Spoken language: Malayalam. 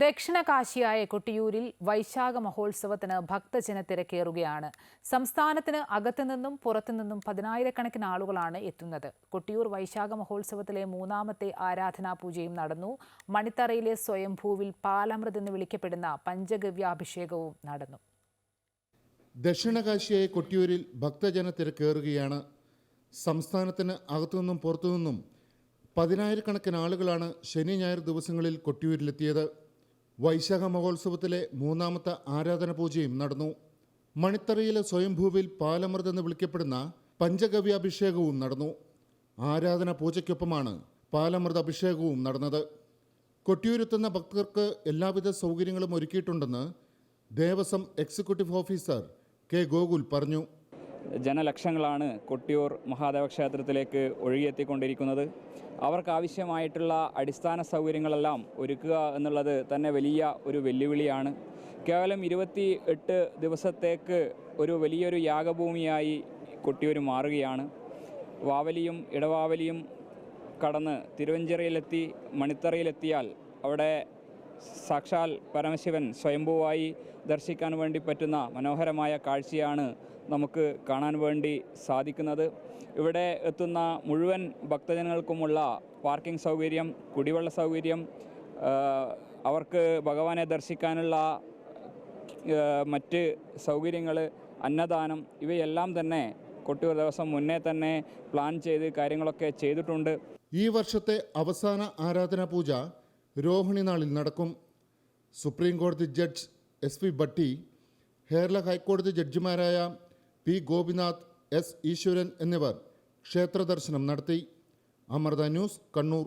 ദക്ഷിണ കാശിയായ കൊട്ടിയൂരിൽ വൈശാഖ മഹോത്സവത്തിന് ഭക്തജന തിരക്കേറുകയാണ് സംസ്ഥാനത്തിന് അകത്തുനിന്നും പുറത്തുനിന്നും പതിനായിരക്കണക്കിന് ആളുകളാണ് എത്തുന്നത്. കൊട്ടിയൂർ വൈശാഖ മഹോത്സവത്തിലെ മൂന്നാമത്തെ ആരാധനാ പൂജയും നടന്നു. മണിത്തറയിലെ സ്വയംഭൂവിൽ പാലമൃത് എന്ന് വിളിക്കപ്പെടുന്ന പഞ്ചഗവ്യാഭിഷേകവും നടന്നു. ദക്ഷിണകാശിയായ കൊട്ടിയൂരിൽ ഭക്തജന തിരക്കേറുകയാണ് സംസ്ഥാനത്തിന് അകത്തുനിന്നും പുറത്തുനിന്നും പതിനായിരക്കണക്കിന് ആളുകളാണ് ശനി ഞായർ ദിവസങ്ങളിൽ കൊട്ടിയൂരിലെത്തിയത്. വൈശാഖ മഹോത്സവത്തിലെ മൂന്നാമത്തെ ആരാധന പൂജയും നടന്നു. മണിത്തറയിലെ സ്വയംഭൂവിൽ പാലമൃത് എന്ന് വിളിക്കപ്പെടുന്ന പഞ്ചഗവ്യാഭിഷേകവും നടന്നു. ആരാധന പൂജയ്ക്കൊപ്പമാണ് പാലമൃത് അഭിഷേകവും നടന്നത്. കൊട്ടിയൂരെത്തുന്ന ഭക്തർക്ക് എല്ലാവിധ സൗകര്യങ്ങളും ഒരുക്കിയിട്ടുണ്ടെന്ന് Devaswom executive officer K Gokul പറഞ്ഞു. ജനലക്ഷങ്ങളാണ് കൊട്ടിയൂർ മഹാദേവ ക്ഷേത്രത്തിലേക്ക് ഒഴുകിയെത്തിക്കൊണ്ടിരിക്കുന്നത്. അവർക്കാവശ്യമായിട്ടുള്ള അടിസ്ഥാന സൗകര്യങ്ങളെല്ലാം ഒരുക്കുക എന്നുള്ളത് തന്നെ വലിയ ഒരു വെല്ലുവിളിയാണ്. കേവലം ഇരുപത്തി എട്ട് ദിവസത്തേക്ക് ഒരു വലിയൊരു യാഗഭൂമിയായി കൊട്ടിയൂർ മാറുകയാണ്. വാവലിയും ഇടവാവലിയും കടന്ന് തിരുവഞ്ചിറയിലെത്തി മണിത്തറയിലെത്തിയാൽ അവിടെ സാക്ഷാൽ പരമശിവൻ സ്വയംഭൂവായി ദർശിക്കാൻ വേണ്ടി പറ്റുന്ന മനോഹരമായ കാഴ്ചയാണ് നമുക്ക് കാണാൻ വേണ്ടി സാധിക്കുന്നത്. ഇവിടെ എത്തുന്ന മുഴുവൻ ഭക്തജനങ്ങൾക്കുമുള്ള പാർക്കിംഗ് സൗകര്യം കുടിവെള്ള സൗകര്യം അവർക്ക് ഭഗവാനെ ദർശിക്കാനുള്ള മറ്റ് സൗകര്യങ്ങൾ അന്നദാനം ഇവയെല്ലാം തന്നെ കൊട്ടിയൂർ ദിവസം മുന്നേ തന്നെ പ്ലാൻ ചെയ്ത് കാര്യങ്ങളൊക്കെ ചെയ്തിട്ടുണ്ട്. ഈ വർഷത്തെ അവസാന ആരാധനാ പൂജ രോഹിണി നാളിൽ നടക്കും. സുപ്രീം കോടതി judge S P Bhatti Kerala ഹൈക്കോടതി ജഡ്ജിമാരായ പി ഗോപിനാഥ് എസ് ഈശ്വരൻ എന്നിവർ ക്ഷേത്രദർശനം നടത്തി. അമൃത ന്യൂസ് കണ്ണൂർ.